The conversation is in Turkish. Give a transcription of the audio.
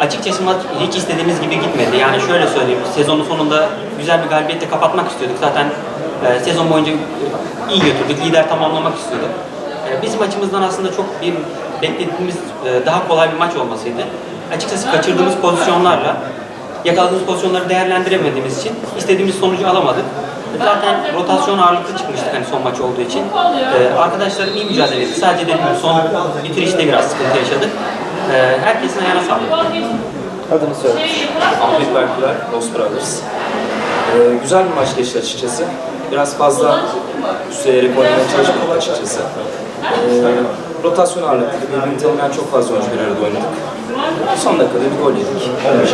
Açıkçası maç hiç istediğimiz gibi gitmedi. Yani şöyle söyleyeyim, sezonun sonunda güzel bir galibiyetle kapatmak istiyorduk. Zaten e, sezon boyunca e, iyi götürdük, lider tamamlamak istiyorduk. E, bizim açımızdan aslında çok bir beklediğimiz e, daha kolay bir maç olmasıydı. Açıkçası kaçırdığımız pozisyonlarla yakaladığımız pozisyonları değerlendiremediğimiz için istediğimiz sonucu alamadık. Zaten rotasyon ağırlıklı çıkmıştık hani son maç olduğu için. E, arkadaşlarım iyi mücadele etti. Sadece dediğim son bitirişte biraz sıkıntı yaşadık. E, herkesin ayağına sağlık. Adını söyle. Ahmet Berküler, Los Brothers. Ee, güzel bir maç geçti açıkçası. Biraz fazla üstleyerek oynamaya çalışmadık açıkçası. Ee, rotasyon ağırlıklıydı. Birbirini tanımayan çok fazla oyuncu bir arada oynadık. Son dakikada bir gol yedik. Sağlık.